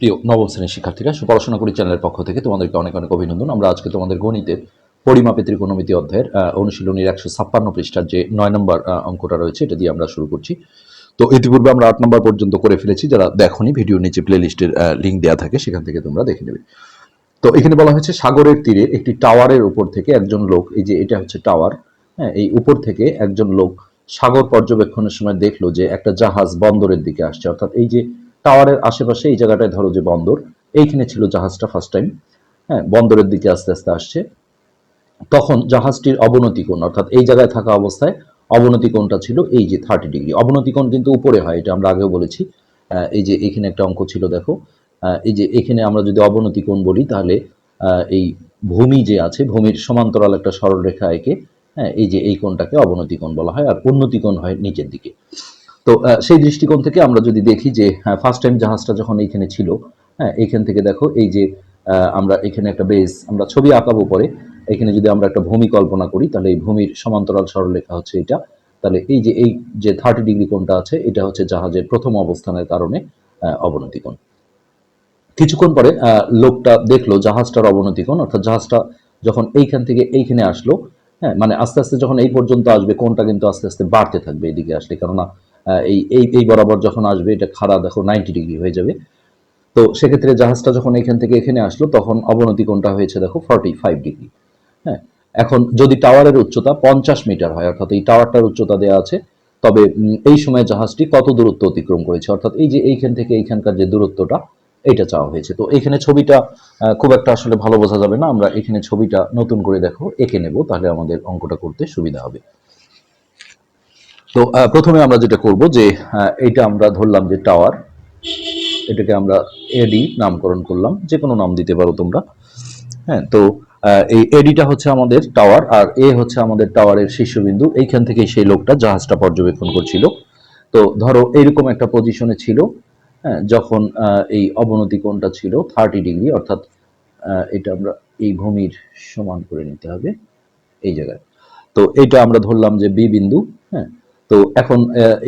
প্রিয় নবম শ্রেণির শিক্ষার্থীরা, সুপড়াশোনা করি চ্যানেলের পক্ষ থেকে তোমাদেরকে অনেক অনেক অভিনন্দন। আমরা আজকে তোমাদের গণিতের পরিমাপে ত্রিকোণমিতি অধ্যায়ের অনুশীলনীর একশো ছাপ্পান্ন পৃষ্ঠার যে নয় নম্বর অঙ্কটা রয়েছে, এটা দিয়ে আমরা শুরু করছি। তো ইতিপূর্বে আমরা আট নম্বর পর্যন্ত করে ফেলেছি, যারা দেখোনি ভিডিও নিচে প্লে লিস্টের লিঙ্ক দেওয়া থাকে, সেখান থেকে তোমরা দেখে নেবে। তো এখানে বলা হয়েছে, সাগরের তীরে একটি টাওয়ারের উপর থেকে একজন লোক, এই যে এটা হচ্ছে টাওয়ার হ্যাঁ এই উপর থেকে একজন লোক সাগর পর্যবেক্ষণের সময় দেখল যে একটা জাহাজ বন্দরের দিকে আসছে। অর্থাৎ এই যে টাওয়ারের আশেপাশে এই জায়গাটায় ধরো যে বন্দর, এইখানে ছিল জাহাজটা ফার্স্ট টাইম হ্যাঁ বন্দরের দিকে আস্তে আস্তে আসছে। তখন জাহাজটির অবনতি কোণ অর্থাৎ এই জায়গায় থাকা অবস্থায় অবনতি কোণটা ছিল এই যে থার্টি ডিগ্রি অবনতি কোণ কিন্তু উপরে হয়, এটা আমরা আগেও বলেছি। এই যে এখানে একটা অঙ্ক ছিল, দেখো। এই যে এখানে আমরা যদি অবনতি কোণ বলি, তাহলে এই ভূমি যে আছে, ভূমির সমান্তরাল একটা সরলরেখা এঁকে হ্যাঁ এই যে এই কোণটাকে অবনতি কোণ বলা হয়, আর উন্নতি কোণ হয় নিচের দিকে। তো সেই দৃষ্টিকোণ থেকে আমরা যদি দেখি যে ফার্স্ট টাইম জাহাজটা যখন এইখানে ছিল হ্যাঁ এইখান থেকে দেখো, এই যে আমরা এখানে একটা বেস আমরা ছবি আঁকাবো পরে। এখানে যদি আমরা একটা ভূমি কল্পনা করি, তাহলে এই ভূমির সমান্তরাল সরলরেখা হচ্ছে এটা তাহলে এই যে এই যে থার্টি ডিগ্রি কোণটা আছে, এটা হচ্ছে জাহাজের প্রথম অবস্থানের কারণে অবনতি কোণ। কিছুক্ষণ পরে লোকটা দেখল জাহাজটার অবনতি কোণ, অর্থাৎ জাহাজটা যখন এইখান থেকে এইখানে আসলো হ্যাঁ মানে আস্তে আস্তে যখন এই পর্যন্ত আসবে কোনটা কিন্তু আস্তে আস্তে বাড়তে থাকবে এইদিকে আসলে। কেননা এই এই এই বরাবর যখন আসবে, এটা খাড়া দেখো নাইনটি ডিগ্রি হয়ে যাবে। তো সেক্ষেত্রে জাহাজটা যখন এখান থেকে এখানে আসলো, তখন অবনতি কোনটা হয়েছে দেখো ফর্টি ফাইভ ডিগ্রি হ্যাঁ এখন যদি টাওয়ারের উচ্চতা পঞ্চাশ মিটার হয়, অর্থাৎ এই টাওয়ারটার উচ্চতা দেওয়া আছে, তবে এই সময় জাহাজটি কত দূরত্ব অতিক্রম করেছে? অর্থাৎ এই যে এইখান থেকে এইখানকার যে দূরত্বটা, এটা চাওয়া হয়েছে। তো এখানে ছবিটা খুব একটা আসলে ভালো বোঝা যাবে না। আমরা এখানে ছবিটা নতুন করে দেখো, এঁকে নেব, তাহলে আমাদের অঙ্কটা করতে সুবিধা হবে। তো প্রথমে আমরা যেটা করব যে এইটা আমরা ধরলাম যে টাওয়ার এটাকে আমরা এডি নামকরণ করলাম যে কোনো নাম দিতে পারো তোমরা। হ্যাঁ তো এই এডিটা হচ্ছে আমাদের টাওয়ার আর এ হচ্ছে আমাদের টাওয়ারের শীর্ষবিন্দু। এইখান থেকে সেই লোকটা জাহাজটা পর্যবেক্ষণ করছিল। তো, ধরো এইরকম একটা পজিশনে ছিল হ্যাঁ যখন এই অবনতি কোণটা ছিল থার্টি ডিগ্রি অর্থাৎ এটা আমরা এই ভূমির সমান করে নিতে হবে, এই জায়গায়। তো এটা আমরা ধরলাম যে বি বিন্দু হ্যাঁ তো এখন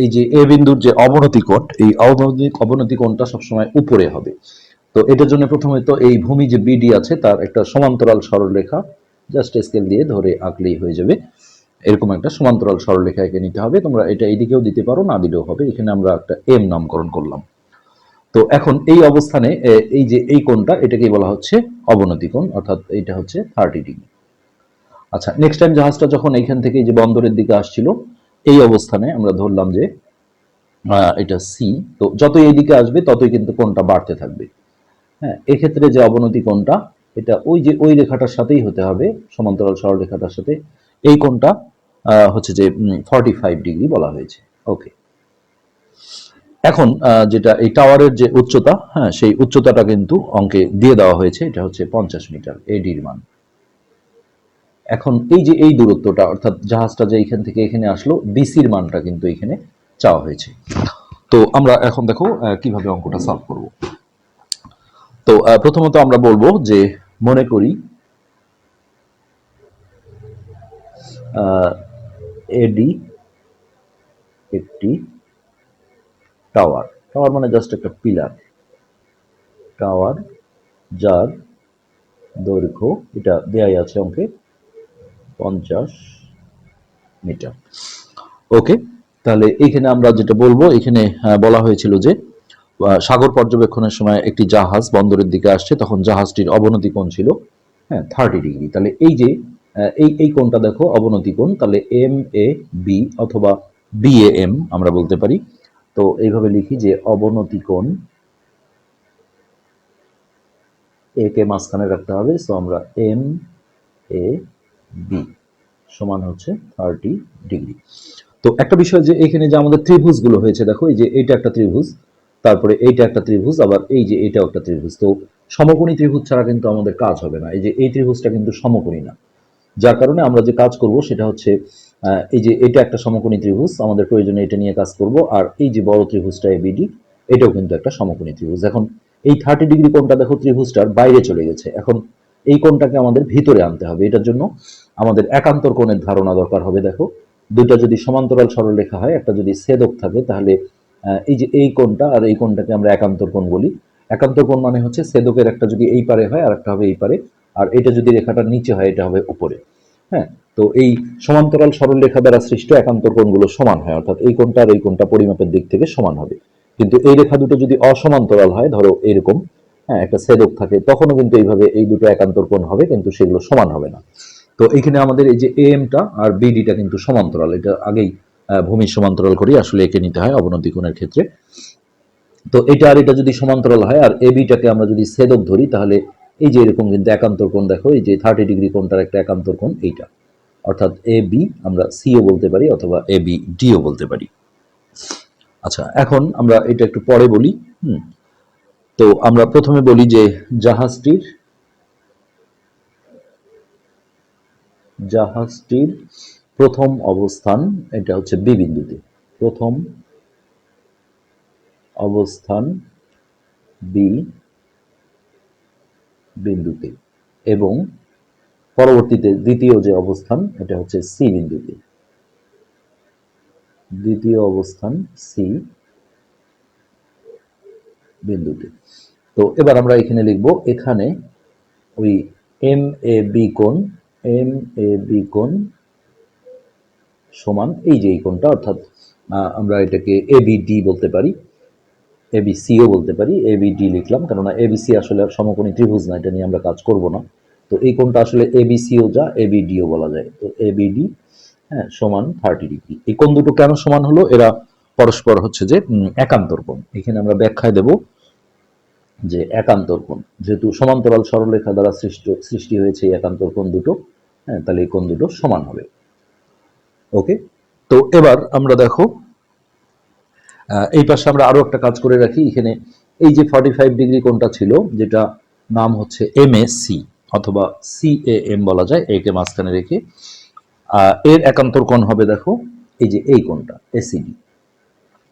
এই যে এ বিন্দুর যে অবনতি কোণ, এই অবনতি অবনতি কোণটা সবসময় উপরে হবে। তো এটার জন্য প্রথমে তো এই ভূমি যে বিডি আছে, তার একটা সমান্তরাল সরলরেখা জাস্ট স্কেল দিয়ে ধরে আঁকলেই হয়ে যাবে। এরকম একটা সমান্তরাল সরলরেখা এঁকে নিতে হবে। তোমরা এটা এইদিকেও দিতে পারো, না দিলেও হবে। এখানে আমরা একটা এম নামকরণ করলাম। তো এখন এই অবস্থানে এই যে এই কোণটা, এটাকেই বলা হচ্ছে অবনতি কোণ, অর্থাৎ এটা হচ্ছে থার্টি ডিগ্রি আচ্ছা নেক্সট টাইম জাহাজটা যখন এইখান থেকে যে বন্দরের দিকে আসছিল এই অবস্থানে আমরা ধরলাম যে এটা সি তো যতই এইদিকে আসবে, ততই কিন্তু কোনটা বাড়তে থাকবে। হ্যাঁ এক্ষেত্রে যে অবনতি কোনটা এটা ওই যে ওই রেখাটার সাথেই হতে হবে, সমান্তরাল সরল রেখাটার সাথে। এই কোনটা হচ্ছে যে ফর্টি ফাইভ ডিগ্রি বলা হয়েছে। ওকে এখন যেটা এই টাওয়ারের যে উচ্চতা হ্যাঁ সেই উচ্চতাটা কিন্তু অঙ্কে দিয়ে দেওয়া হয়েছে, এটা হচ্ছে পঞ্চাশ মিটার এডির মান। এখন এই যে, এই দূরত্বটা, অর্থাৎ জাহাজটা যে এখান থেকে এখানে আসলো বিসির মানটা কিন্তু এখানে চাওয়া হয়েছে। তো আমরা এখন দেখো কীভাবে অঙ্কটা সলভ করব। তো প্রথমত আমরা বলব যে, মনে করি এডি একটি টাওয়ার। টাওয়ার মানে জাস্ট একটা পিলার। টাওয়ার, যার দৈর্ঘ্য, এটা দেয়াই আছে অঙ্কে পঞ্চাশ মিটার। ওকে, তাহলে এইখানে আমরা যেটা বলব, এখানে বলা হয়েছিল যে সাগর পর্যবেক্ষণের সময় একটি জাহাজ বন্দরের দিকে আসছে, তখন জাহাজটির অবনতি কোণ ছিল হ্যাঁ থার্টি ডিগ্রি তাহলে এই যে এই এই কোণটা দেখো, অবনতি কোণ, তাহলে এম এ বি অথবা বি এ এম আমরা বলতে পারি। তো এইভাবে লিখি যে, অবনতি কোণ এ কে মাঝখানে রাখতে হবে সো আমরা এম এ বি সমান হচ্ছে থার্টি ডিগ্রি তো একটা বিষয় যে এখানে যে আমাদের ত্রিভুজগুলো হয়েছে, দেখো, এই যে এইটা একটা ত্রিভুজ, তারপরে এইটা একটা ত্রিভুজ, আবার এই যে এইটাও একটা ত্রিভুজ। তো সমকোণী ত্রিভুজ ছাড়া কিন্তু আমাদের কাজ হবে না। এই যে এই ত্রিভুজটা কিন্তু সমকোণী না। যার কারণে আমরা যে কাজ করব সেটা হচ্ছে এই যে এটা একটা সমকোণী ত্রিভুজ, আমাদের প্রয়োজনে এটা নিয়ে কাজ করব, আর এই যে বড় ত্রিভুজটা এবিডি এটাও কিন্তু একটা সমকোণী ত্রিভুজ। এখন এই থার্টি ডিগ্রি কোণটা, দেখো, ত্রিভুজটার বাইরে চলে গেছে। এখন এই কোণটাকে আমাদের ভিতরে আনতে হবে। এটার জন্য আমাদের একান্তর কোণের ধারণা দরকার হবে, দেখো। দুইটা যদি সমান্তরাল সরলরেখা হয়, একটা যদি ছেদক থাকে, তাহলে এই যে এই কোণটা আর এই কোণটাকে আমরা একান্তর কোণ বলি। একান্তর কোণ মানে হচ্ছে ছেদকের একটা যদি এই পারে হয় আর একটা হবে এই পারে। আর এটা যদি রেখাটা নিচে হয়, এটা হবে উপরে। হ্যাঁ? তো এই সমান্তরাল সরল রেখা দ্বারা সৃষ্ট একান্তর কোণগুলো সমান হয়, অর্থাৎ এই কোণটা আর এই কোণটা পরিমাপের দিক থেকে সমান হবে। কিন্তু এই রেখা দুটো যদি অসমান্তরাল হয়, ধরো এরকম হ্যাঁ একটা ছেদক থাকে, তখনও কিন্তু এইভাবে এই দুটো একান্তর কোণ হবে, কিন্তু সেগুলো সমান হবে না। তো এখানে আমাদের এই যে এমটা আর বিডিটা কিন্তু সমান্তরাল, এটা আগেই ভূমির সমান্তরাল করি আসলে একে নিতে হয় অবনতি কোণের ক্ষেত্রে। তো এটা আর এটা যদি সমান্তরাল হয়, আর এ বিটাকে আমরা যদি ছেদক ধরি, তাহলে এই যে এরকম কিন্তু একান্তর কোণ দেখো, এই যে থার্টি ডিগ্রি কোণটার একটা একান্তর কোণ এইটা। অর্থাৎ এ বি আমরা সিও বলতে পারি, অথবা এ বি ডিও বলতে পারি। আচ্ছা এখন আমরা এটা একটু পরে বলি, হুম। তো আমরা প্রথমে বলি যে জাহাজটির জাহাজটির প্রথম অবস্থান এটা হচ্ছে বি বিন্দুতে। প্রথম অবস্থান বি বিন্দুতে এবং পরবর্তীতে দ্বিতীয় যে অবস্থান এটা হচ্ছে সি বিন্দুতে। দ্বিতীয় অবস্থান সি বিন্দুতে তো এবার আমরা এখানে লিখব এখানে ওই এম এ বি কোণ এম এ বি কোণ সমান এই যে এই কোণটা, অর্থাৎ আমরা এটাকে এ বি ডি বলতে পারি এ বি সিও বলতে পারি এ বি ডি লিখলাম, কেননা এ বি সি আসলে সমকোণী ত্রিভুজ না, এটা নিয়ে আমরা কাজ করব না। তো এই কোণটা আসলে এ বি সিও যা এ বি ডিও বলা যায়। তো এ বি ডি হ্যাঁ সমান থার্টি ডিগ্রি। এই কোণ দুটো কেন সমান হলো? এরা পরস্পর হচ্ছে যে উম, একান্তর কোণ এখানে আমরা ব্যাখ্যায় দেব যে একান্তর কোণ যেহেতু সমান্তরাল সরলরেখা দ্বারা সৃষ্ট সৃষ্টি হয়েছে এই একান্তর কোণ দুটো হ্যাঁ তাহলে এই কোণ দুটো সমান হবে। ওকে? তো এবার আমরা দেখো এই পাশে আমরা আরও একটা কাজ করে রাখি। এখানে এই যে ফর্টি ফাইভ ডিগ্রি কোণটা ছিল যেটা নাম হচ্ছে এম অথবা সি এম বলা যায় একে মাঝখানে রেখে। এর একান্তর কোণ হবে দেখো এই যে এই কোণটা এসিডি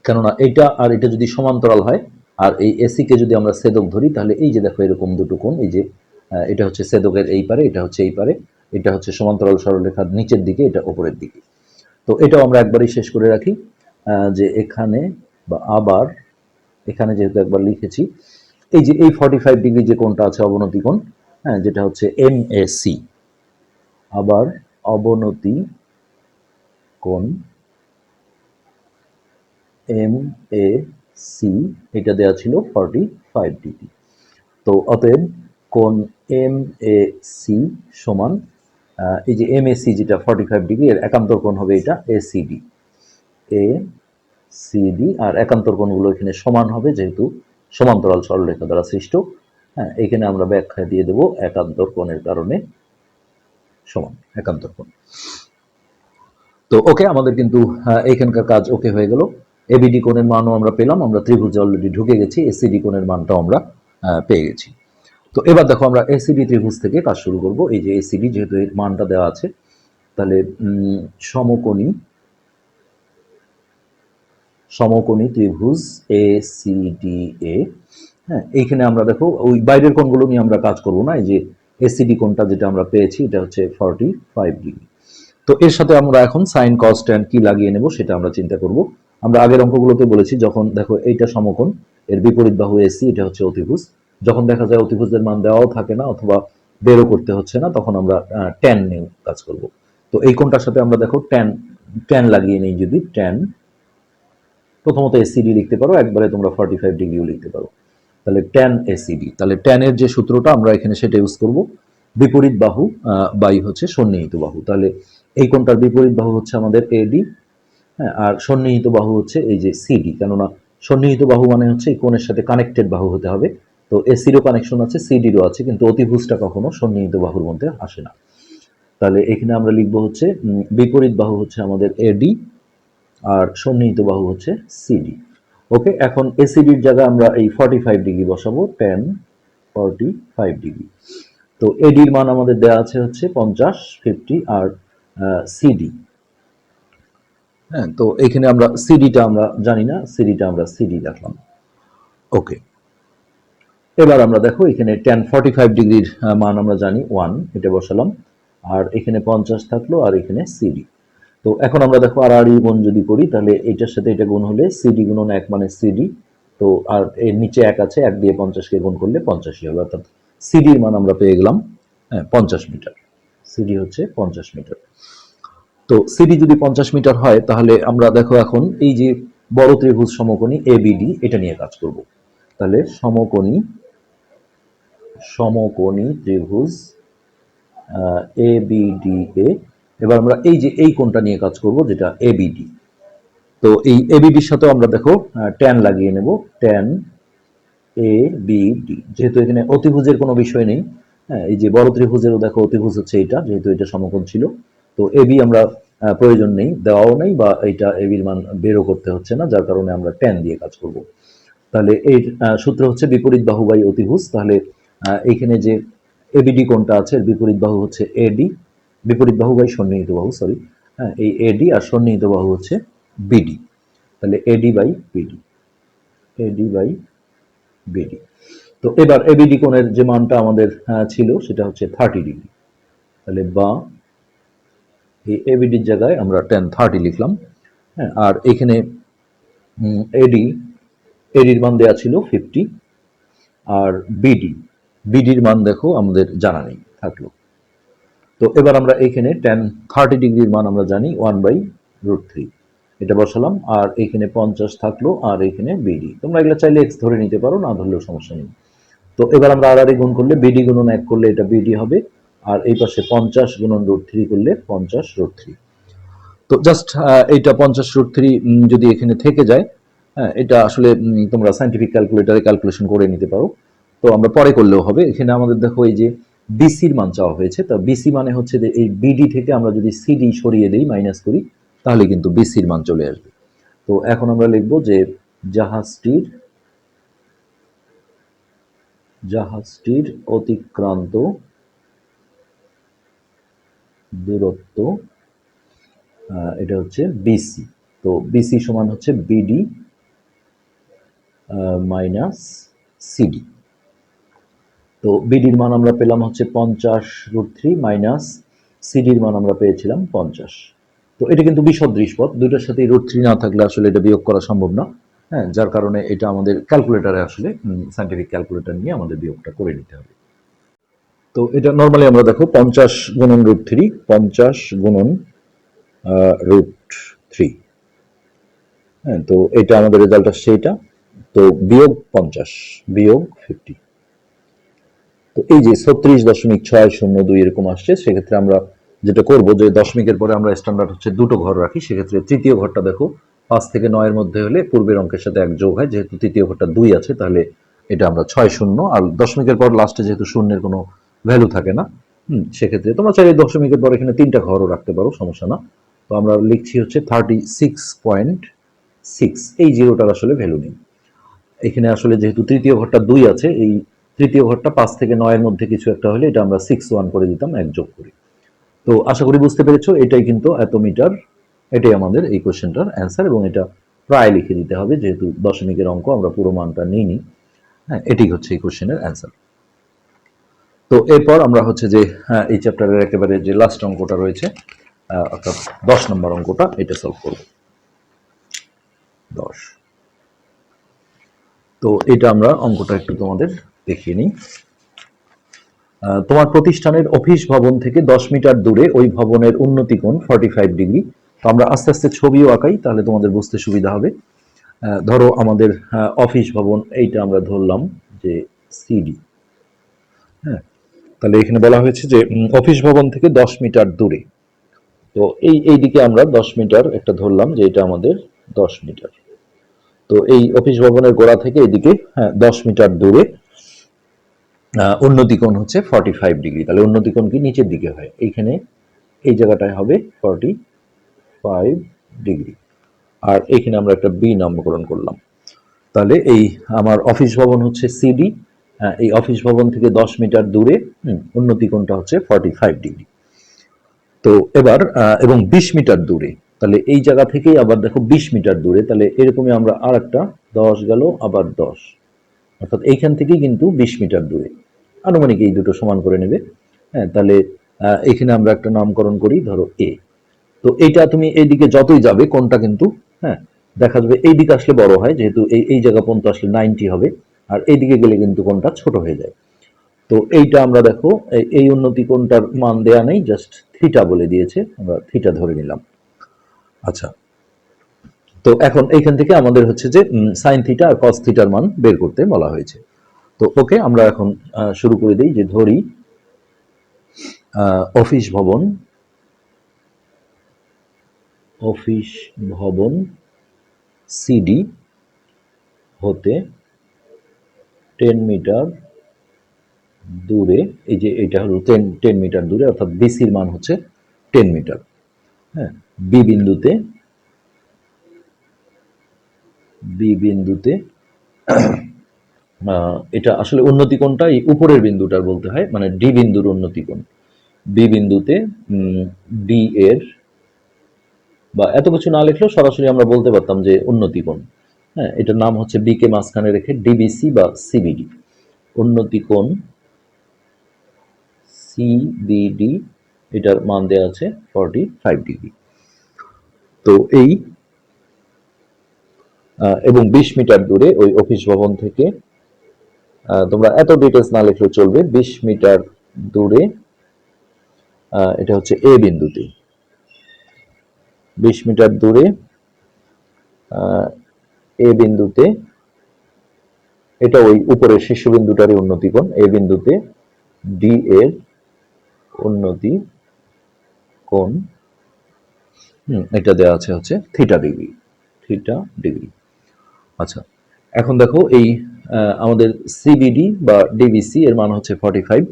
কেননা এটা আর এটা যদি সমান্তরাল হয়, আর এই এসি কে যদি আমরা সেদক ধরি, তাহলে এই যে দেখো এরকম দুটো কোণ, এই যে এটা হচ্ছে সেদকের এই পারে, এটা হচ্ছে এই পারে, এটা হচ্ছে সমান্তরাল সরলরেখার নিচের দিকে, এটা উপরের দিকে। তো এটাও আমরা একবারই শেষ করে রাখি যে এখানে বা আবার এখানে যেহেতু একবার লিখেছি, এই যে এই ফর্টি ফাইভ ডিগ্রি যে কোণটা আছে, অবনতি কোণ হ্যাঁ যেটা হচ্ছে এম আবার অবনতি কোণ এম এ সি এটা দেওয়া ছিল ফর্টি ফাইভ ডিগ্রি তো অতএব কোণ এম এ সি সমান এই যে এম এ সি যেটা ফর্টি ফাইভ ডিগ্রি এর একান্তর কোণ হবে এটা A C D A CD আর একান্তর কোণগুলো এখানে সমান হবে যেহেতু সমান্তরাল সরলরেখা দ্বারা সৃষ্ট। হ্যাঁ এখানে আমরা ব্যাখ্যা দিয়ে দেব একান্তর কোণের কারণে সমান একান্তর কোণ। তো ওকে আমাদের কিন্তু আহ, এইখানকার কাজ ওকে হয়ে গেল। এবিডি কোণের মানও আমরা পেলাম, আমরা ত্রিভুজে অলরেডি ঢুকে গেছি এসিডি কোণের মানটাও আমরা পেয়ে গেছি। তো এবার দেখো আমরা এসিডি ত্রিভুজ থেকে কাজ শুরু করব। এই যে এসিডি যেহেতু এর মানটা দেওয়া আছে, তাহলে সমকোণী সমকোণী ত্রিভুজ এ সি ডি এ হ্যাঁ এইখানে আমরা দেখো, ওই বাইরের কোণগুলো নিয়ে আমরা কাজ করব না, এই যে এসিডি কোণটা যেটা আমরা পেয়েছি, এটা হচ্ছে ফর্টি ফাইভ ডিগ্রি তো এর সাথে আমরা এখন সাইন কস ট্যান কি লাগিয়ে নেব সেটা আমরা চিন্তা করব। আমরা আগের অঙ্কগুলোতে বলেছি, যখন দেখো এইটা সমকোণ, এর বিপরীত বাহু এসি, এটা হচ্ছে অতিভুজ। যখন দেখা যায় অতিভুজের মান দেওয়াও থাকে না অথবা বেরও করতে হচ্ছে না, তখন আমরা ট্যান নিয়ে কাজ করব। তো এই কোণটার সাথে আমরা দেখো ট্যান ট্যান লাগিয়ে নিই যদি ট্যান প্রথমত এসিডি লিখতে পারো, একবারে তোমরা ফর্টি ফাইভ ডিগ্রিও লিখতে পারো। তাহলে ট্যান এসিডি তাহলে ট্যানের যে সূত্রটা আমরা এখানে সেটা ইউজ করব। বিপরীত বাহু বাই হচ্ছে সন্নিহিত বাহু। তাহলে এই কোণটার বিপরীত বাহু হচ্ছে আমাদের এডি হ্যাঁ আর সন্নিহিত বাহু হচ্ছে এই যে সিডি কেননা সন্নিহিত বাহু মানে হচ্ছে এই কোণের সাথে কানেক্টেড বাহু হতে হবে। তো এসিরও কানেকশন আছে সিডিরও আছে, কিন্তু অতিভুজটা কখনো সন্নিহিত বাহুর মধ্যে আসে না। তাহলে এখানে আমরা লিখব হচ্ছে বিপরীত বাহু হচ্ছে আমাদের এডি আর সন্নিহিত বাহু হচ্ছে সিডি ওকে, এখন এসিডির জায়গায় আমরা এই ফর্টি ফাইভ ডিগ্রি বসাবো টেন ফর্টি ফাইভ ডিগ্রি। তো এডির মান আমাদের দেওয়া আছে হচ্ছে পঞ্চাশ ফিফটি আর সিডি হ্যাঁ তো এখানে আমরা সিডিটা আমরা জানি না সিডিটা আমরা সিডি রাখলাম ওকে এবার আমরা দেখো এখানে টেন ফর্টি ফাইভ ডিগ্রির মান আমরা জানি ওয়ান এটা বসালাম। আর এখানে পঞ্চাশ থাকল, আর এখানে সিডি তো এখন আমরা দেখো আর আর গুণ যদি করি, তাহলে এটার সাথে এটা গুণ হলে সিডি গুণন এক মানে সিডি তো আর এর নিচে এক আছে, এক দিয়ে পঞ্চাশকে গুণ করলে পঞ্চাশই হবে অর্থাৎ সিডির মান আমরা পেয়ে গেলাম হ্যাঁ পঞ্চাশ মিটার। সিডি হচ্ছে পঞ্চাশ মিটার। তো সিডি যদি পঞ্চাশ মিটার হয়, তাহলে আমরা দেখো এখন এই যে বড় ত্রিভুজ সমকোণী এবিডি এটা নিয়ে কাজ করব। তাহলে সমকোণী সমকোণী ত্রিভুজ এ বিডি এ এবার আমরা এই যে এই কোণটা নিয়ে কাজ করব, যেটা এবিডি তো এই এবিডির সাথে আমরা দেখো ট্যান লাগিয়ে নেব ট্যান এ বি ডি যেহেতু এখানে অতিভুজের কোনো বিষয় নেই হ্যাঁ এই যে বড় ত্রিভুজেরও দেখো অতিভুজ হচ্ছে এটা, যেহেতু এটা সমকোণ ছিল। তো এবি আমরা প্রয়োজন নেই দেওয়াও নেই বা এইটা এবির মান বেরও করতে হচ্ছে না যার কারণে আমরা ট্যান দিয়ে কাজ করব। তাহলে আহ, সূত্র হচ্ছে বিপরীত বাহু বাই অতিভুজ। তাহলে এইখানে যে এবিডি কোণটা আছে বিপরীত বাহু হচ্ছে এডি বিপরীত বাহু বাই সন্নিহিত বাহু সরি হ্যাঁ এই এডি আর সন্নিহিত বাহু হচ্ছে বিডি তাহলে AD by BD AD by BD তো এবার এবিডি কোণের যে মানটা আমাদের ছিল সেটা হচ্ছে থার্টি ডিগ্রি তাহলে বা এই এবিডির জায়গায় আমরা টেন থার্টি লিখলাম হ্যাঁ আর এখানে এডি এডির মান দেওয়া ছিল ফিফটি আর বিডি বিডির মান দেখো আমাদের জানা নেই, থাকল। তো এবার আমরা এখানে টেন থার্টি ডিগ্রির মান আমরা জানি ওয়ান বাই রুট থ্রি এটা বসালাম, আর এখানে পঞ্চাশ থাকল, আর এখানে বিডি তোমরা এগুলো চাইলে এক্স ধরে নিতে পারো, না ধরলেও সমস্যা নেই। তো এবার আমরা আর গুণ করলে বিডি গুণন এক করলে এটা বিডি হবে আর এই পাশে পঞ্চাশ গুণন রুট থ্রি করলে পঞ্চাশ রুট থ্রি তো জাস্ট এইটা পঞ্চাশ রুট থ্রি যদি এখানে থেকে যায় হ্যাঁ এটা আসলে তোমরা সাইন্টিফিক ক্যালকুলেটারে ক্যালকুলেশন করে নিতে পারো। তো আমরা পরে করলেও হবে। এখানে আমাদের দেখো এই যে বিসির মান চাওয়া হয়েছে। তা বিসি মানে হচ্ছে যে এই বিডি থেকে আমরা যদি সিডি সরিয়ে দিই মাইনাস করি, তাহলে কিন্তু বিসির মান চলে আসবে। তো এখন আমরা লিখব যে জাহাজটির জাহাজটির অতিক্রান্ত দূরত্ব এটা হচ্ছে বিসি তো বিসি সমান হচ্ছে বিডি মাইনাস সিডি তো বিডির মান আমরা পেলাম হচ্ছে পঞ্চাশ রুট থ্রি মাইনাস সিডির মান আমরা পেয়েছিলাম পঞ্চাশ। তো এটা কিন্তু বিসদৃশ পথ, দুইটার সাথে রুট থ্রি না থাকলে আসলে এটা বিয়োগ করা সম্ভব না। হ্যাঁ যার কারণে এটা আমাদের ক্যালকুলেটারে আসলে সাইন্টিফিক ক্যালকুলেটর নিয়ে আমাদের বিয়োগটা করে নিতে হবে। তো এটা নর্মালি আমরা দেখো পঞ্চাশ গুণন রুট থ্রি পঞ্চাশ গুণন রুট থ্রি হ্যাঁ তো এটা আমাদের রেজাল্ট আসছে এটা। তো বিয়োগ পঞ্চাশ, বিয়োগ ফিফটি তো এই যে ছত্রিশ দশমিক ছয় শূন্য দুই এরকম আসছে, সেক্ষেত্রে আমরা যেটা করব যে দশমিকের পরে আমরা স্ট্যান্ডার্ড হচ্ছে দুটো ঘর রাখি, সেক্ষেত্রে তৃতীয় ঘরটা দেখো পাঁচ থেকে নয়ের মধ্যে হলে পূর্বের অঙ্কের সাথে এক যোগ হয়, যেহেতু তৃতীয় ঘরটা দুই আছে, তাহলে এটা আমরা ছয় শূন্য। আর দশমিকের পর লাস্টে যেহেতু শূন্যের কোনো ভ্যালু থাকে না। হুম, সেক্ষেত্রে তোমরা চাইলে দশমিকের পর এখানে তিনটা ঘরও রাখতে পারো, সমস্যা না। তো আমরা লিখছি হচ্ছে থার্টি সিক্স পয়েন্ট সিক্স এই জিরোটার আসলে ভ্যালু নেই। এখানে আসলে যেহেতু তৃতীয় ঘরটা দুই আছে, এই তৃতীয় ঘরটা পাঁচ থেকে নয়ের মধ্যে কিছু একটা হলে এটা আমরা সিক্স ওয়ান করে দিতাম, এক যোগ করি। তো আশা করি বুঝতে পেরেছ, এটাই কিন্তু এত মিটার এটাই আমাদের এই কোশ্চেনটার অ্যান্সার এবং এটা প্রায় লিখে দিতে হবে, যেহেতু দশমিকের অঙ্ক আমরা পুরো মানটা নিইনি। হ্যাঁ এটাই হচ্ছে এই কোশ্চেনের অ্যান্সার। তো এরপর আমরা হচ্ছে যে হ্যাঁ, এই চ্যাপ্টারের একেবারে যে লাস্ট অঙ্কটা রয়েছে অর্থাৎ দশ নম্বর অঙ্কটা এটা সলভ করব। দশ। তো এটা আমরা অঙ্কটা একটু তোমাদের দেখিয়ে নিই। তোমার প্রতিষ্ঠানের অফিস ভবন থেকে দশ মিটার দূরে ওই ভবনের উন্নতি কোণ ফর্টি ফাইভ ডিগ্রি। তো আমরা আস্তে আস্তে ছবিও আঁকাই তাহলে তোমাদের বুঝতে সুবিধা হবে। ধরো আমাদের আহ, অফিস ভবন এইটা আমরা ধরলাম যে সিডি হ্যাঁ তাহলে এখানে বলা হয়েছে যে অফিস ভবন থেকে দশ মিটার দূরে। তো এই এই দিকে আমরা দশ মিটার একটা ধরলাম যে এটা আমাদের দশ মিটার। তো এই অফিস ভবনের গোড়া থেকে এদিকে হ্যাঁ দশ মিটার দূরে আহ, উন্নতি কোণ হচ্ছে ফর্টি ফাইভ ডিগ্রি তাহলে উন্নতি কোণ কি? নিচের দিকে হয়। এইখানে এই জায়গাটায় হবে ফর্টি ফাইভ ডিগ্রি আর এখানে আমরা একটা বি নামকরণ করলাম। তাহলে এই আমার অফিস ভবন হচ্ছে সিডি এই অফিস ভবন থেকে দশ মিটার দূরে উন্নতি কোণটা হচ্ছে ফর্টি ফাইভ ডিগ্রি তো এবার এবং বিশ মিটার দূরে, তাহলে এই জায়গা থেকেই আবার দেখো বিশ মিটার দূরে, তাহলে এরকমই আমরা আর একটা দশ গেল, আবার দশ। অর্থাৎ এইখান থেকেই কিন্তু বিশ মিটার দূরে। আনুমানিক এই দুটো সমান করে নেবে। হ্যাঁ তাহলে এখানে আমরা একটা নামকরণ করি, ধরো এ তো এটা তুমি এইদিকে যতই যাবে কোনটা কিন্তু হ্যাঁ দেখা যাবে এই দিকে আসলে বড় হয়, যেহেতু এই এই জায়গা পর্যন্ত আসলে নাইনটি হবে, আর এই দিকে গেলে কিন্তু কোনটা ছোট হয়ে যায়। তো এইটা আমরা দেখো এই- উন্নতি কোনটার মান দেয়া নেই জাস্ট থিটা বলে দিয়েছে, আমরা থিটা ধরে নিলাম। আচ্ছা তো এখন এইখান থেকে আমাদের হচ্ছে যে সাইন থিটা আর কস থিটার মান বের করতে বলা হয়েছে। তো ওকে, আমরা এখন শুরু করে দিই যে ধরি অফিস ভবন অফিস ভবন সিডি হতে টেন মিটার দূরে, এই যে এটা হলো টেন টেন মিটার দূরে, অর্থাৎ বিসির মান হচ্ছে টেন মিটার হ্যাঁ বি বিন্দুতে বি বিন্দুতে এটা আসলে উন্নতি কোণটা এই উপরের বিন্দুটার বলতে হয় মানে ডি বিন্দুর উন্নতি কোণ বি বিন্দুতে ডি এর, বা এত কিছু না লিখলেও সরাসরি আমরা বলতে পারতাম যে উন্নতি কোণ হ্যাঁ এটার নাম হচ্ছে বি কে মাঝখানে রেখে ডিবিসি বা সিবিডি উন্নতি কোণ সিবিডি এটার মান দেওয়া আছে ফর্টি ফাইভ ডিগ্রি তো এই এবং বিশ মিটার দূরে ওই অফিস ভবন থেকে তোমরা এত ডিটেলস না লিখলেও চলবে, বিশ মিটার দূরে এটা হচ্ছে এ বিন্দুতে। বিশ মিটার দূরে এ বিন্দুতে, এটা ওই উপরের শীর্ষবিন্দুটারই উন্নতি কোণ এ বিন্দুতে ডি এর উন্নতি কোণ? এটা দেওয়া আছে হচ্ছে থিটা ডিগ্রি থিটা ডিগ্রি আচ্ছা এখন দেখো এই আমাদের সিবিডি বা ডিবিসি এর মান হচ্ছে ফর্টি ফাইভ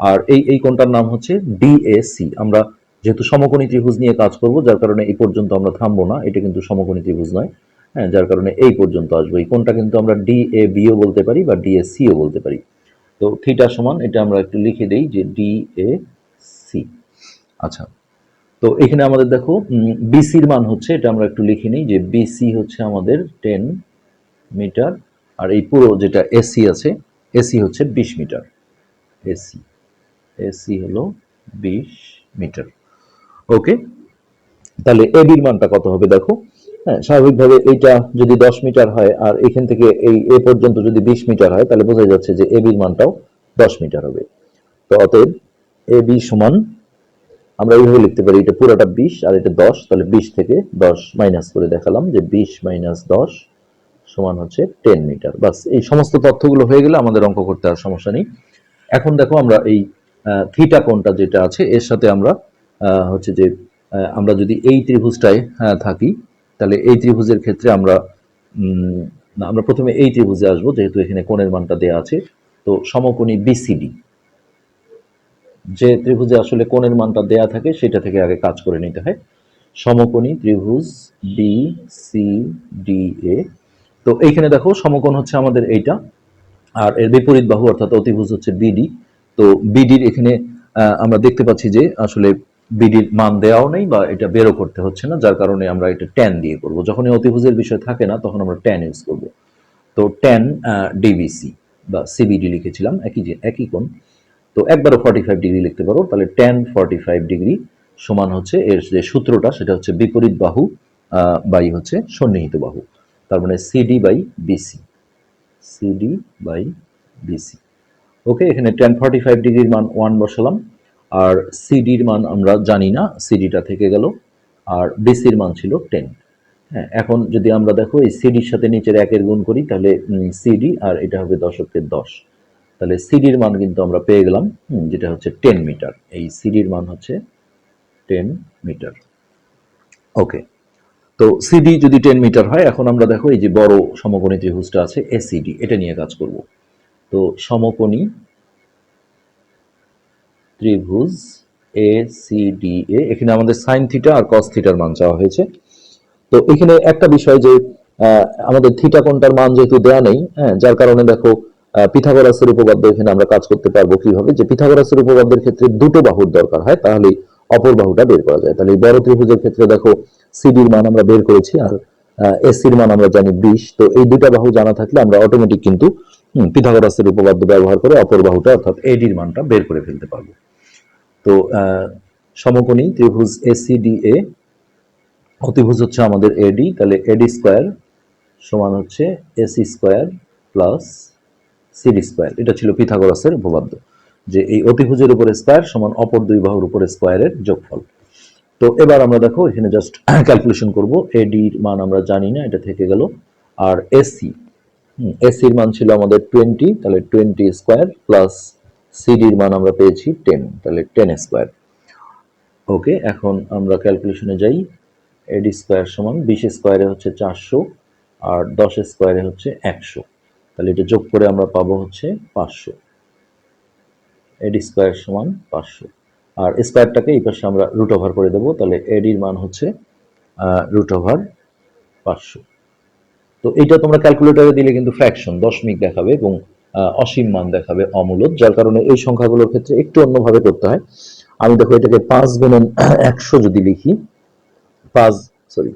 আর এই এই কোণটার নাম হচ্ছে ডিএসি আমরা যেহেতু সমকোণী ত্রিভুজ নিয়ে কাজ করব, যার কারণে এই পর্যন্ত আমরা থামবো না, এটা কিন্তু সমকোণী ত্রিভুজ নয়। হ্যাঁ যার কারণে এই পর্যন্ত আসব। এই কোণটা কিন্তু আমরা ডিএবিও বলতে পারি বা ডিএসসিও বলতে পারি। তো থিটা সমান, এটা আমরা একটু লিখে দেই যে ডিএসি আচ্ছা তো এখানে আমাদের দেখো বিসির মান হচ্ছে, এটা আমরা একটু লিখে নিই, যে বিসি হচ্ছে আমাদের টেন মিটার, আর এই পুরো যেটা এসি আছে এসি হচ্ছে বিশ মিটার। এসি এসি হলো বিশ মিটার। ওকে তাহলে এবির মানটা কত হবে দেখো? হ্যাঁ স্বাভাবিকভাবে এইটা যদি দশ মিটার হয়, আর এখান থেকে এই এ পর্যন্ত যদি বিশ মিটার হয়, তাহলে বোঝা যাচ্ছে যে এবির মানটাও দশ মিটার হবে। তো অতএব এবি সমান, আমরা এইভাবে লিখতে পারি, এটা পুরোটা বিশ আর এটা দশ, তাহলে বিশ থেকে দশ মাইনাস করে দেখালাম যে বিশ মাইনাস দশ সমান হচ্ছে টেন মিটার বাস, এই সমস্ত তথ্যগুলো হয়ে গেলে আমাদের অঙ্ক করতে আর সমস্যা নেই। এখন দেখো আমরা এই থিটা কোণটা যেটা আছে, এর সাথে আমরা হচ্ছে যে আমরা যদি এই ত্রিভুজটায় থাকি, তাহলে এই ত্রিভুজের ক্ষেত্রে আমরা আমরা প্রথমে এই ত্রিভুজে আসব, যেহেতু এখানে কোণের মানটা দেওয়া আছে, তো সমকোণী বিসিডি যে ত্রিভুজে আসলে কোণের মানটা দেয়া থাকে, সেটা থেকে আগে কাজ করে নিতে হয়। সমকোণী ত্রিভুজ বি সি ডি এ তো এইখানে দেখো, সমকোণ হচ্ছে আমাদের এইটা, আর এর বিপরীত বাহু অর্থাৎ অতিভুজ হচ্ছে বিডি তো বিডির এখানে আমরা দেখতে পাচ্ছি যে আসলে বিডির মান দেওয়াও নেই বা এটা বেরো করতে হচ্ছে না, যার কারণে আমরা এটা ট্যান দিয়ে করব। যখন এই অতিভুজের বিষয় থাকে না, তখন আমরা ট্যান ইউজ করব। তো ট্যান ডিবিসি বা সিবিডি লিখেছিলাম, একই যে, একই কোণ। তো একবারও ফর্টি ফাইভ ডিগ্রি লিখতে পারো, তাহলে টেন ফর্টি ফাইভ ডিগ্রি সমান হচ্ছে এর যে সূত্রটা, সেটা হচ্ছে বিপরীত বাহু বাই হচ্ছে সন্নিহিত বাহু, তার মানে CD by BC CD by BC okay এখানে টেন ফর্টি ফাইভ ডিগ্রির মান ওয়ান বসালাম, আর সিডির মান আমরা জানি না সিডিটা থেকে গেল, আর বিসির মান ছিল টেন হ্যাঁ এখন যদি আমরা দেখো এই সিডির সাথে নিচের একের গুণ করি, তাহলে সিডি আর এটা হবে দশকের দশ। তাহলে সিডির মান কিন্তু আমরা পেয়ে গেলাম যেটা হচ্ছে টেন মিটার। এই সিডির মান হচ্ছে টেন মিটার। ওকে, তো সিডি যদি টেন মিটার হয়, এখন আমরা দেখো এই যে বড় সমকোণী ত্রিভুজটা আছে এসিডি এটা নিয়ে কাজ করব। তো সমকোণী ত্রিভুজ এ সি ডি এ এখানে আমাদের সাইন থিটা আর কস থিটার মান চাওয়া হয়েছে। তো এখানে একটা বিষয় যে আমাদের থিটা কোণটার মান যেহেতু দেয়া নেই হ্যাঁ যার কারণে দেখো পিথাগোরাসের উপপাদ্য এখানে আমরা কাজ করতে পারব কীভাবে? যে পিথাগোরাসের উপপাদ্যের ক্ষেত্রে দুটো বাহুর দরকার হয় তাহলে অপর বাহুটা বের করা যায়। তাহলে বড় ত্রিভুজের ক্ষেত্রে দেখো সিডির মান আমরা বের করেছি, আর এসির মান আমরা জানি বিশ। তো এই দুটা বাহু জানা থাকলে আমরা অটোমেটিক কিন্তু পিথাগোরাসের উপপাদ্য ব্যবহার করে অপর বাহুটা, অর্থাৎ এডির মানটা বের করে ফেলতে পারব। তো সমকোণী ত্রিভুজ এসি ডি এ অতিভুজ হচ্ছে আমাদের এডি তাহলে এডি স্কোয়ার সমান হচ্ছে AC square plus CD square. এটা ছিল পিথাগোরাসের উপপাদ্য, যে এই অতিভুজের উপরে স্কোয়ার সমান অপর দুই বাহুর উপরে স্কোয়ারের যোগফল। তো এবার আমরা দেখো, এখানে জাস্ট ক্যালকুলেশন করব এডির মান আমরা জানি না, এটা থেকে গেল। আর এসি এসির মান ছিল আমাদের টোয়েন্টি তাহলে টোয়েন্টি স্কোয়ার প্লাস সিডির মান আমরা পেয়েছি টেন তাহলে টেন স্কোয়ার ওকে এখন আমরা ক্যালকুলেশনে যাই। এডি স্কোয়ার সমান বিশ স্কোয়ারে হচ্ছে চারশো, আর দশ স্কোয়ারে হচ্ছে একশো। তাহলে এটা যোগ করে আমরা পাবো হচ্ছে পাঁচশো। এডি স্কোয়ার সমান পাঁচশো। আর স্কোয়ারটাকে এই পাশে আমরা রুট ওভার করে দেবো, তাহলে এডির মান হচ্ছে রুট ওভার পাঁচশো। তো এইটা তোমরা ক্যালকুলেটরে দিলে কিন্তু ফ্র্যাকশন, দশমিক দেখাবে এবং অসীম মান দেখাবে অমূলক, যার কারণে এই সংখ্যাগুলোর ক্ষেত্রে একটু অন্যভাবে করতে হয়। আমি দেখো এটাকে পাঁচ গুণন একশো যদি লিখি, পাঁচ সরি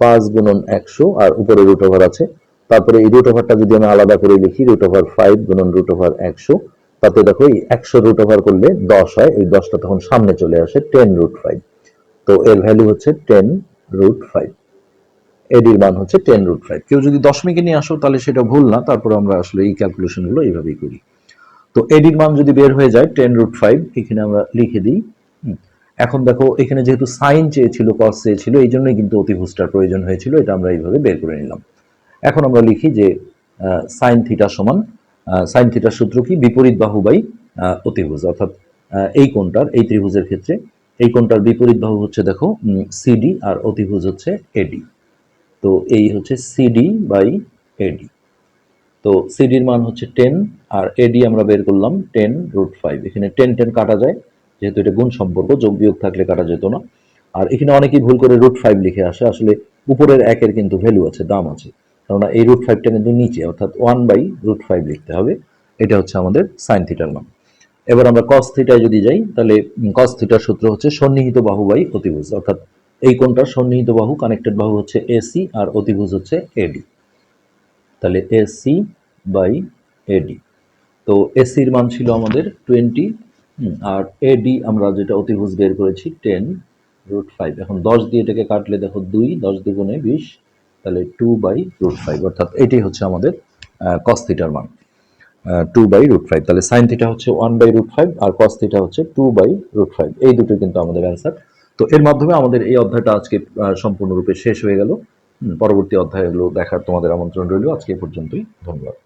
পাঁচ গুণন একশো, আর উপরে রুট ওভার আছে তারপরে এই রুট ওভারটা যদি আমি আলাদা করে লিখি রুট ওভার ফাইভ গুণন রুট ওভার একশো, তাতে দেখো এই একশো রুট ওভার করলে দশ হয়, এই দশটা তখন সামনে চলে আসে টেন রুট ফাইভ তো এর ভ্যালু হচ্ছে টেন রুট ফাইভ এডির মান হচ্ছে টেন রুট ফাইভ কেউ যদি দশমিকে নিয়ে আসো, তাহলে সেটা ভুল না, তারপরে আমরা আসলে এই ক্যালকুলেশনগুলো এইভাবেই করি। তো এডির মান যদি বের হয়ে যায় টেন রুট ফাইভ এখানে আমরা লিখে দিই। এখন দেখো এখানে যেহেতু সাইন চেয়েছিল কস চেয়েছিল, এই জন্যই কিন্তু অতিভুজটার প্রয়োজন হয়েছিল, এটা আমরা এইভাবে বের করে নিলাম। এখন আমরা লিখি যে সাইন থিটা সমান সাইন থিটার সূত্র কি? বিপরীত বাহু বাই অতিভুজ। অর্থাৎ এই কোণটার, এই ত্রিভুজের ক্ষেত্রে এই কোণটার বিপরীত বাহু হচ্ছে দেখো সিডি আর অতিভুজ হচ্ছে এডি তো এই হচ্ছে সিডি বাই এডি তো সিডির মান হচ্ছে টেন আর এডি আমরা বের করলাম টেন রুট ফাইভ এখানে টেন টেন কাটা যায়, যেহেতু এটা গুণ সম্পর্ক, যোগ বিয়োগ থাকলে কাটা যেত না। আর এখানে অনেকেই ভুল করে রুট ফাইভ লিখে আসে। আসলে উপরের একের কিন্তু ভ্যালু আছে, দাম আছে। কেননা এই রুট ফাইভটা কিন্তু নিচে, অর্থাৎ ওয়ান বাই রুট ফাইভ লিখতে হবে। এটা হচ্ছে আমাদের সাইন থিটার মান। এবার আমরা কস থিটায় যদি যাই, তাহলে কস থিটার সূত্র হচ্ছে সন্নিহিত বাহু বাই অতিভুজ। অর্থাৎ এই কোণটার সন্নিহিত বাহু কানেক্টেড বাহু হচ্ছে এসি আর অতিভুজ হচ্ছে এডি তাহলে এসি বাই এডি তো এসির মান ছিল আমাদের টোয়েন্টি আর এডি আমরা যেটা অতিভুজ বের করেছি টেন রুট ফাইভ এখন দশ দিয়ে এটাকে কাটলে দেখো দুই, দশ দুগুণে বিশ তাহলে টু বাই রুট ফাইভ অর্থাৎ এটাই হচ্ছে আমাদের কস থিটার মান। টু বাই রুট ফাইভ তাহলে সাইন থিটা হচ্ছে ওয়ান বাই রুট ফাইভ আর কস থিটা হচ্ছে টু বাই রুট ফাইভ এই দুটো কিন্তু আমাদের অ্যান্সার তো এর মাধ্যমে আমাদের এই অধ্যায়টা আজকে সম্পূর্ণরূপে শেষ হয়ে গেল। পরবর্তী অধ্যায়গুলো দেখার তোমাদের আমন্ত্রণ রইল। আজকে পর্যন্তই। ধন্যবাদ।